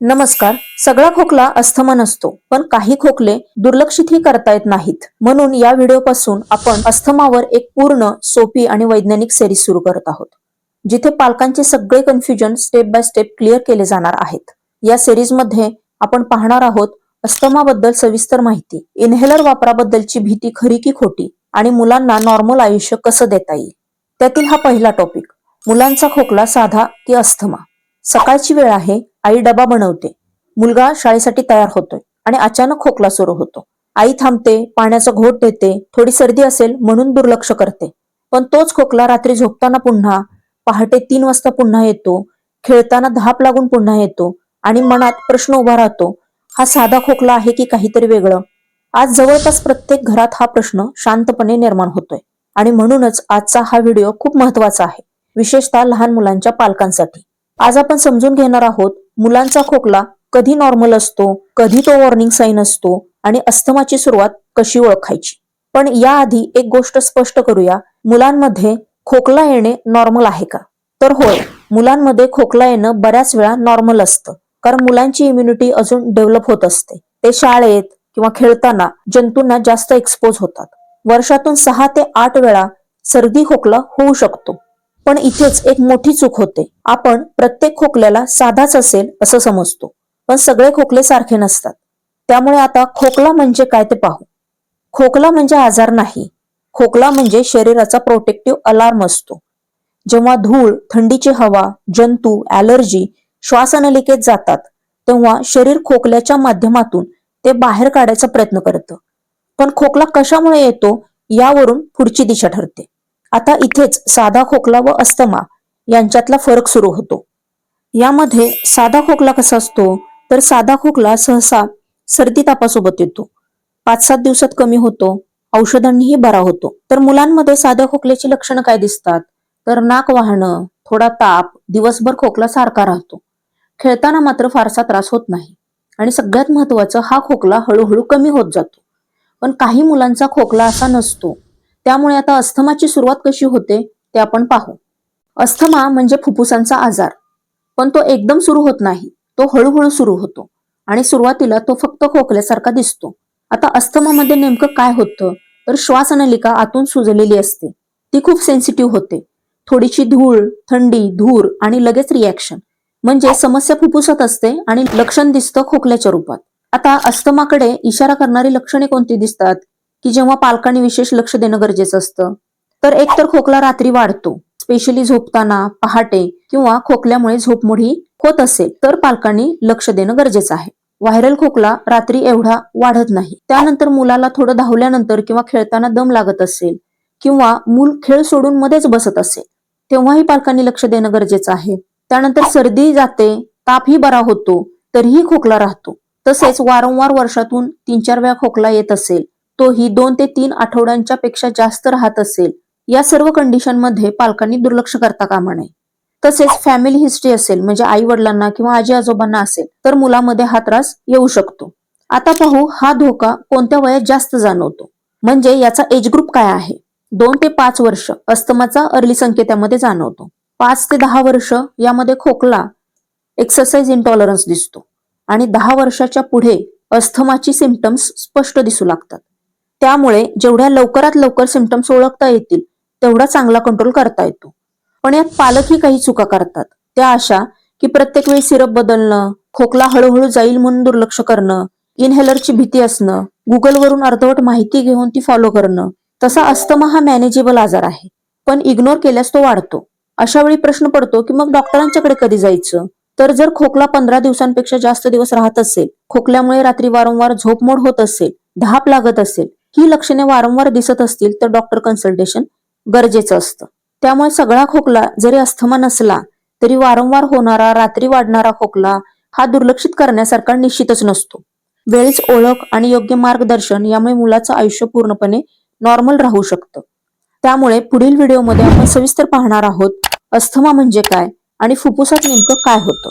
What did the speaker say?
नमस्कार. सगळा खोकला अस्थमा नसतो पण काही खोकले दुर्लक्षितही करता येत नाहीत. म्हणून या व्हिडिओपासून आपण अस्थमावर एक पूर्ण सोपी आणि वैज्ञानिक सेरीज सुरू करत आहोत जिथे पालकांचे सगळे confusion step by step clear केले जाणार आहेत. या सिरीजमध्ये आपण पाहणार आहोत अस्थमाबद्दल सविस्तर माहिती. इन्हेलर वापराबद्दलची भीती खरी की खोटी आणि मुलांना नॉर्मल आयुष्य कसं देता येईल? त्यातील हा पहिला टॉपिक मुलांचा खोकला साधा की अस्थमा. सकाळची वेळ आहे आई डबा बनवते. मुलगा शाळेसाठी तयार होतोय आणि अचानक खोकला सुरू होतो. आई थांबते पाण्याचा घोट देते थोडी सर्दी असेल म्हणून दुर्लक्ष करते. पण तोच खोकला रात्री झोपताना पुन्हा पहाटे तीन वाजता पुन्हा येतो खेळताना धाप लागून पुन्हा येतो आणि मनात प्रश्न उभा राहतो हा साधा खोकला आहे की काहीतरी वेगळं? आज जवळपास प्रत्येक घरात हा प्रश्न शांतपणे निर्माण होतोय आणि म्हणूनच आजचा हा व्हिडिओ खूप महत्त्वाचा आहे विशेषतः लहान मुलांच्या पालकांसाठी. आज आपण समजून घेणार आहोत मुलांचा खोकला कधी नॉर्मल असतो कधी तो वॉर्निंग साईन असतो आणि अस्थमाची सुरुवात कशी ओळखायची? पण याआधी एक गोष्ट स्पष्ट करूया. मुलांमध्ये खोकला येणे नॉर्मल आहे का? तर होय मुलांमध्ये खोकला येणं बऱ्याच वेळा नॉर्मल असतं. कारण मुलांची इम्युनिटी अजून डेव्हलप होत असते. ते शाळेत किंवा खेळताना जंतूंना जास्त एक्सपोज होतात. वर्षातून सहा ते आठ वेळा सर्दी खोकला होऊ शकतो. पण इथेच एक मोठी चूक होते. आपण प्रत्येक खोकल्याला साधाच असेल असं समजतो. पण सगळे खोकले सारखे नसतात. त्यामुळे आता खोकला म्हणजे काय ते पाहू. खोकला म्हणजे आजार नाही. खोकला म्हणजे शरीराचा प्रोटेक्टिव्ह अलार्म असतो. जेव्हा धूळ थंडीची हवा जंतू ॲलर्जी श्वासनलिकेत जातात तेव्हा शरीर खोकल्याच्या माध्यमातून ते बाहेर काढायचा प्रयत्न करतं. पण खोकला कशामुळे येतो यावरून पुढची दिशा ठरते. आता इथेच साधा खोकला व अस्थमा यांच्यातला फरक सुरू होतो. यामध्ये साधा खोकला कसा असतो? तर साधा खोकला सहसा सर्दी तापासोबत येतो. पाच सात दिवसात कमी होतो. औषधांनीही बरा होतो. तर मुलांमध्ये साध्या खोकल्याची लक्षणं काय दिसतात? तर नाक वाहणं थोडा ताप दिवसभर खोकला सारखा राहतो. खेळताना मात्र फारसा त्रास होत नाही. आणि सगळ्यात महत्वाचं हा खोकला हळूहळू कमी होत जातो. पण काही मुलांचा खोकला असा नसतो त्यामुळे आता अस्थमाची सुरुवात कशी होते ते आपण पाहू. अस्थमा म्हणजे फुफ्फुसांचा आजार. पण तो एकदम सुरू होत नाही. तो हळूहळू सुरू होतो. आणि सुरुवातीला तो फक्त खोकल्यासारखा दिसतो. आता अस्थमामध्ये नेमकं काय होतं? तर श्वासनलिका आतून सुजलेली असते. ती खूप सेन्सिटिव्ह होते. थोडीशी धूळ थंडी धूर आणि लगेच रिॲक्शन म्हणजे समस्या फुफ्फुसात असते आणि लक्षण दिसतं खोकल्याच्या रूपात. आता अस्थमाकडे इशारा करणारी लक्षणे कोणती दिसतात? की जेव्हा पालकांनी विशेष लक्ष देणं गरजेचं असतं. तर एक तर खोकला रात्री वाढतो स्पेशली झोपताना पहाटे किंवा खोकल्यामुळे झोपमोडी होत असेल तर पालकांनी लक्ष देणं गरजेचं आहे. व्हायरल खोकला रात्री एवढा वाढत नाही. त्यानंतर मुलाला थोडं धावल्यानंतर किंवा खेळताना दम लागत असेल किंवा मूल खेळ सोडून मध्येच बसत असेल तेव्हाही पालकांनी लक्ष देणं गरजेचं आहे. त्यानंतर सर्दी जाते तापही बरा होतो तरीही खोकला राहतो. तसेच वारंवार वर्षातून तीन चार वेळा खोकला येत असेल तोही दोन ते तीन आठवड्यांच्या पेक्षा जास्त राहत असेल. या सर्व कंडिशनमध्ये पालकांनी दुर्लक्ष करता कामा नये. तसेच फॅमिली हिस्ट्री असेल म्हणजे आई वडिलांना किंवा आजी आजोबांना असेल तर मुलामध्ये हा त्रास येऊ शकतो. आता पाहू हा धोका कोणत्या वयात जास्त जाणवतो. म्हणजे याचा एज ग्रुप काय आहे? दोन ते पाच वर्ष अस्थमाचा अर्ली संकेतामध्ये जाणवतो. पाच ते दहा वर्ष यामध्ये खोकला एक्सरसाइज इंटॉलरन्स दिसतो. आणि दहा वर्षाच्या पुढे अस्थमाची सिमटम्स स्पष्ट दिसू लागतात. त्यामुळे जेवढ्या लवकरात लवकर सिमटम्स ओळखता येतील तेवढा चांगला कंट्रोल करता येतो. पण यात पालकही काही चुका करतात. त्या अशा की प्रत्येक वेळी सिरप बदलणं खोकला हळूहळू जाईल म्हणून दुर्लक्ष करणं इनहेलरची भीती असणं गुगलवरून अर्धवट माहिती घेऊन ती फॉलो करणं तसा अस्थमा हा मॅनेजेबल आजार आहे. पण इग्नोर केल्यास तो वाढतो. अशा वेळी प्रश्न पडतो की मग डॉक्टरांच्याकडे कधी जायचं? तर जर खोकला पंधरा दिवसांपेक्षा जास्त दिवस राहत असेल खोकल्यामुळे रात्री वारंवार झोपमोड होत असेल धाप लागत असेल ही लक्षणे वारंवार दिसत असतील तर डॉक्टर कन्सल्टेशन गरजेचं असतं. त्यामुळे सगळा खोकला जरी अस्थमा नसला तरी वारंवार होणारा रात्री वाढणारा खोकला हा दुर्लक्षित करण्यासारखा निश्चितच नसतो. वेळीच ओळख आणि योग्य मार्गदर्शन यामुळे मुलाचं आयुष्य पूर्णपणे नॉर्मल राहू शकतं. त्यामुळे पुढील व्हिडिओमध्ये आपण सविस्तर पाहणार आहोत अस्थमा म्हणजे काय आणि फुफ्फुसात नेमकं काय होतं.